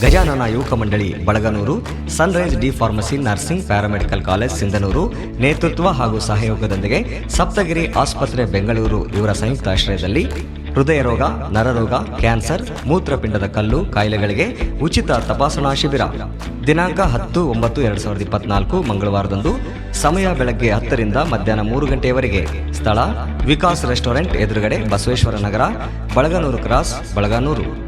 ಗಜಾನನ ಯುವಕ ಮಂಡಳಿ, Balaganur Sunrise D pharmacy nursing paramedical college Sindhanur. ನೇತೃತ್ವ ಹಾಗೂ ಸಹಯೋಗದೊಂದಿಗೆ ಸಪ್ತಗಿರಿ ಆಸ್ಪತ್ರೆ, ಬೆಂಗಳೂರು. ಇವರ ಸಂಯುಕ್ತ ಆಶ್ರಯದಲ್ಲಿ ಹೃದಯ ರೋಗ, ನರರೋಗ, ಕ್ಯಾನ್ಸರ್, ಮೂತ್ರಪಿಂಡದ ಕಲ್ಲು, ಕಾಯಿಲೆಗಳಿಗೆ ಉಚಿತ ತಪಾಸಣಾ ಶಿಬಿರ. ದಿನಾಂಕ ಹತ್ತು ಒಂಬತ್ತು ಎರಡು ಸಾವಿರದ ಇಪ್ಪತ್ನಾಲ್ಕು ಮಂಗಳವಾರದಂದು ಸಮಯ ಬೆಳಗ್ಗೆ ಹತ್ತರಿಂದ ಮಧ್ಯಾಹ್ನ ಮೂರು ಗಂಟೆಯವರೆಗೆ. ಸ್ಥಳ, ವಿಕಾಸ್ ರೆಸ್ಟೋರೆಂಟ್ ಎದುರುಗಡೆ ಬಸವೇಶ್ವರ ನಗರ, ಬಳಗನೂರು ಕ್ರಾಸ್, ಬಳಗನೂರು.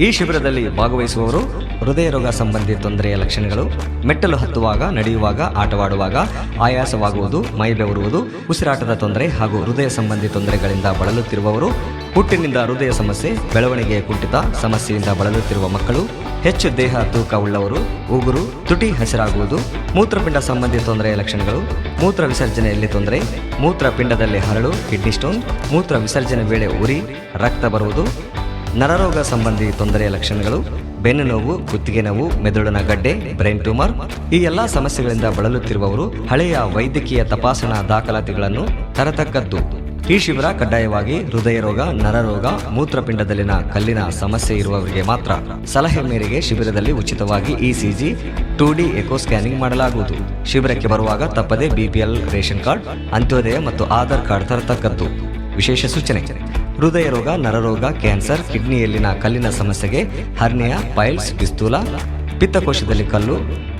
ಈ ಶಿಬಿರದಲ್ಲಿ ಭಾಗವಹಿಸುವವರು ಹೃದಯ ರೋಗ ಸಂಬಂಧಿ ತೊಂದರೆಯ ಲಕ್ಷಣಗಳು, ಮೆಟ್ಟಲು ಹತ್ತುವಾಗ, ನಡೆಯುವಾಗ, ಆಟವಾಡುವಾಗ, ಆಯಾಸವಾಗುವುದು, ಮೈ ಬೆವರುವುದು, ಉಸಿರಾಟದ ತೊಂದರೆ ಹಾಗೂ ಹೃದಯ ಸಂಬಂಧಿ ತೊಂದರೆಗಳಿಂದ ಬಳಲುತ್ತಿರುವವರು, ಹುಟ್ಟಿನಿಂದ ಹೃದಯ ಸಮಸ್ಯೆ, ಬೆಳವಣಿಗೆಯ ಕುಂಠಿತ, ಸಮಸ್ಯೆಯಿಂದ ಬಳಲುತ್ತಿರುವ ಮಕ್ಕಳು, ಹೆಚ್ಚು ದೇಹ ತೂಕ ಉಳ್ಳವರು, ಉಗುರು, ತುಟಿ ಹಸಿರಾಗುವುದು, ಮೂತ್ರಪಿಂಡ ಸಂಬಂಧಿ ತೊಂದರೆಯ ಲಕ್ಷಣಗಳು, ಮೂತ್ರ ವಿಸರ್ಜನೆಯಲ್ಲಿ ತೊಂದರೆ ಮೂತ್ರಪಿಂಡದಲ್ಲಿ ಹರಳು, ಕಿಡ್ನಿ ಸ್ಟೋನ್, ಮೂತ್ರ ವಿಸರ್ಜನೆ ವೇಳೆ ಉರಿ, ರಕ್ತ ಬರುವುದು ನರರೋಗ ಸಂಬಂಧಿ ತೊಂದರೆಯ ಲಕ್ಷಣಗಳು, ಬೆನ್ನು ನೋವು ಕುತ್ತಿಗೆ ನೋವು, ಮೆದುಳಿನ ಗಡ್ಡೆ, ಬ್ರೈನ್ ಟ್ಯೂಮರ್, ಈ ಎಲ್ಲಾ ಸಮಸ್ಯೆಗಳಿಂದ ಬಳಲುತ್ತಿರುವವರು ಹಳೆಯ ವೈದ್ಯಕೀಯ ತಪಾಸಣಾ ದಾಖಲಾತಿಗಳನ್ನು ತರತಕ್ಕದ್ದು. ಈ ಶಿಬಿರ ಕಡ್ಡಾಯವಾಗಿ ಹೃದಯ ರೋಗ, ನರರೋಗ, ಮೂತ್ರಪಿಂಡದಲ್ಲಿನ ಕಲ್ಲಿನ ಸಮಸ್ಯೆ ಇರುವವರಿಗೆ ಮಾತ್ರ ಸಲಹೆ ಮೇರೆಗೆ ಶಿಬಿರದಲ್ಲಿ ಉಚಿತವಾಗಿ ECG, two D echo scanning ಮಾಡಲಾಗುವುದು. ಶಿಬಿರಕ್ಕೆ ಬರುವಾಗ ತಪ್ಪದೆ ಬಿಪಿಎಲ್ ರೇಷನ್ ಕಾರ್ಡ್, ಅಂತ್ಯೋದಯ ಮತ್ತು ಆಧಾರ್ ಕಾರ್ಡ್ ತರತಕ್ಕದ್ದು. ವಿಶೇಷ ಸೂಚನೆ. ಹೃದಯ ರೋಗ ನರರೋಗ, ಕ್ಯಾನ್ಸರ್, ಕಿಡ್ನಿಯಲ್ಲಿನ ಕಲ್ಲಿನ ಸಮಸ್ಯೆಗೆ ಹರ್ನಿಯಾ, ಪೈಲ್ಸ್, ಪಿಸ್ತೂಲ, ಪಿತ್ತಕೋಶದಲ್ಲಿ ಕಲ್ಲು,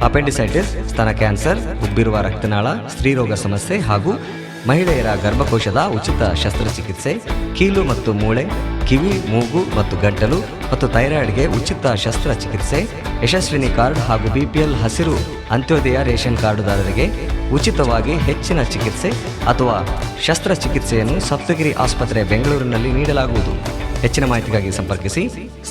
ಅಪೆಂಡಿಸೈಟಿಸ್, ಸ್ತನ ಕ್ಯಾನ್ಸರ್, ಉಬ್ಬಿರುವ ರಕ್ತನಾಳ, ಸ್ತ್ರೀರೋಗ ಸಮಸ್ಯೆ ಹಾಗೂ ಮಹಿಳೆಯರ ಗರ್ಭಕೋಶದ ಉಚಿತ ಶಸ್ತ್ರಚಿಕಿತ್ಸೆ, ಕೀಲು ಮತ್ತು ಮೂಳೆ, ಕಿವಿ, ಮೂಗು ಮತ್ತು ಗಂಟಲು ಮತ್ತು ಥೈರಾಯ್ಡ್ಗೆ ಉಚಿತ ಶಸ್ತ್ರಚಿಕಿತ್ಸೆ, ಯಶಸ್ವಿನಿ ಕಾರ್ಡ್ ಹಾಗೂ ಬಿಪಿಎಲ್ ಹಸಿರು ಅಂತ್ಯೋದಯ ರೇಷನ್ ಕಾರ್ಡುದಾರರಿಗೆ ಉಚಿತವಾಗಿ ಹೆಚ್ಚಿನ ಚಿಕಿತ್ಸೆ ಅಥವಾ ಶಸ್ತ್ರಚಿಕಿತ್ಸೆಯನ್ನು ಸಪ್ತಗಿರಿ ಆಸ್ಪತ್ರೆ ಬೆಂಗಳೂರಿನಲ್ಲಿ ನೀಡಲಾಗುವುದು. ಹೆಚ್ಚಿನ ಮಾಹಿತಿಗಾಗಿ ಸಂಪರ್ಕಿಸಿ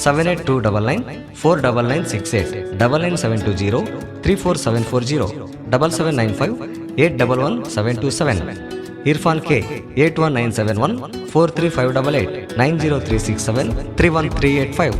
seven eight two double nine four double nine six eight double nine seven two zero three four seven four zero double seven nine five eight double one seven two seven Irfan K eight one nine seven one four three five double eight nine zero three six seven three one three eight five